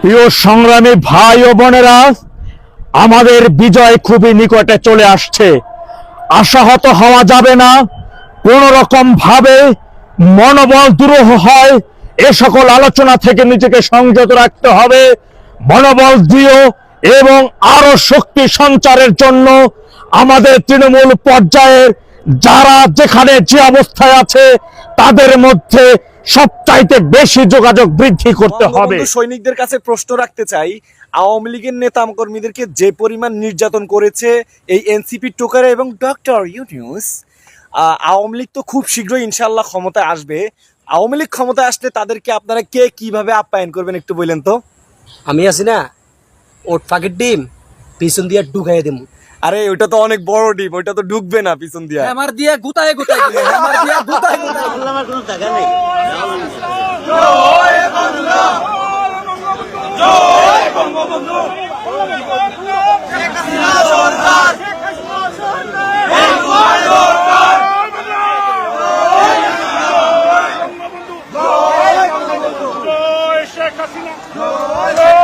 প্রিয় সংগ্রামী ভাই ও বোনেরা, আমাদের বিজয় খুবই নিকটে চলে আসছে। আশাহত হওয়া যাবে না। কোন রকম ভাবে মনোবল দুরূহ হয় এ সকল আলোচনা থেকে নিজেকে সংযত রাখতে হবে। মনোবল দৃঢ় এবং আরও শক্তি সঞ্চারের জন্য আমাদের তৃণমূল পর্যায়ের যারা যেখানে যে অবস্থায় আছে তাদের মধ্যে সবচাইতে বেশি যোগাযোগ বৃদ্ধি করতে হবে। সৈনিকদের কাছে প্রশ্ন রাখতে চাই আওয়ামী লীগের নেতা কর্মীদেরকে যে পরিমাণ নির্যাতন করেছে এই এনসিপি টোকারে এবং ডক্টর ইউনিউস আওয়ামী লীগ তো খুব শীঘ্রই ইনশাল্লাহ ক্ষমতায় আসবে। আওয়ামী লীগ ক্ষমতায় আসলে তাদেরকে আপনারা কে কীভাবে আপ্যায়ন করবেন একটু বললেন তো? আমি আছি না ওট পাকের ডিম পিছন দিয়ে ঢুকাই দেবো আরে ওইটা তো অনেক বড় ডিম ওইটা তো ঢুকবে না পিছন দিয়া। আমার দিয়ে গুতায় গুতায় আমার দিয়ে গুতায় গুতায় শেখ Glória!